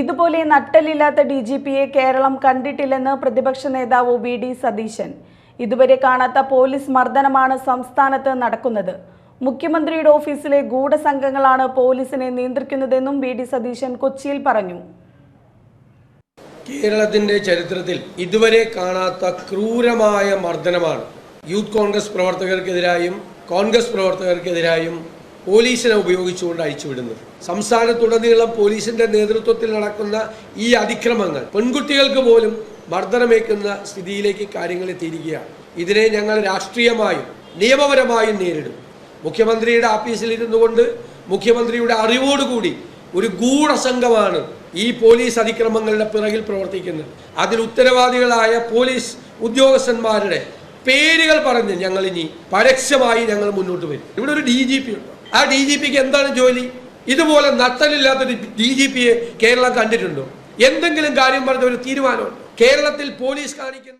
ഇതുപോലെ നട്ടലില്ലാത്ത D G പിയെ കേരളം കണ്ടിട്ടില്ലെന്ന് പ്രതിപക്ഷ നേതാവ് വി ഡി സതീശൻ. ഇതുവരെ കാണാത്ത പോലീസ് മർദ്ദനമാണ് സംസ്ഥാനത്ത് നടക്കുന്നത്. മുഖ്യമന്ത്രിയുടെ ഓഫീസിലെ ഗൂഢസംഘങ്ങളാണ് പോലീസിനെ നിയന്ത്രിക്കുന്നതെന്നും വി ഡി സതീശൻ കൊച്ചിയിൽ പറഞ്ഞു. കേരളത്തിന്റെ ചരിത്രത്തിൽ ഇതുവരെ കാണാത്ത ക്രൂരമായ മർദ്ദനമാണ്. യൂത്ത് കോൺഗ്രസ് പ്രവർത്തകർക്കെതിരായും കോൺഗ്രസ് പ്രവർത്തകർക്കെതിരായും പോലീസിനെ ഉപയോഗിച്ചുകൊണ്ട് അഴിച്ചുവിടുന്നത്. സംസ്ഥാനത്തുടനീളം പോലീസിന്റെ നേതൃത്വത്തിൽ നടക്കുന്ന ഈ അതിക്രമങ്ങൾ പെൺകുട്ടികൾക്ക് പോലും മർദ്ദനമേക്കുന്ന സ്ഥിതിയിലേക്ക് കാര്യങ്ങൾ എത്തിയിരിക്കുകയാണ്. ഇതിനെ ഞങ്ങൾ രാഷ്ട്രീയമായും നിയമപരമായും നേരിടും. മുഖ്യമന്ത്രിയുടെ ഓഫീസിൽ ഇരുന്നു കൊണ്ട് മുഖ്യമന്ത്രിയുടെ അറിവോടുകൂടി ഒരു ഗൂഢസംഘമാണ് ഈ പോലീസ് അതിക്രമങ്ങളുടെ പിറകിൽ പ്രവർത്തിക്കുന്നത്. അതിൽ ഉത്തരവാദികളായ പോലീസ് ഉദ്യോഗസ്ഥന്മാരുടെ പേരുകൾ പറഞ്ഞ് ഞങ്ങൾ ഇനി പരസ്യമായി ഞങ്ങൾ മുന്നോട്ട് വരും. ഇവിടെ ഒരു ഡി ജി പി ഉണ്ട്. ആ ഡി ജി പിക്ക് എന്താണ് ജോലി? ഇതുപോലെ നട്ടലില്ലാത്തൊരു ഡി ജി പിയെ കേരളം കണ്ടിട്ടുണ്ടോ? എന്തെങ്കിലും കാര്യം പറഞ്ഞ ഒരു തീരുമാനമുണ്ട്? കേരളത്തിൽ പോലീസ് കാണിക്കുന്ന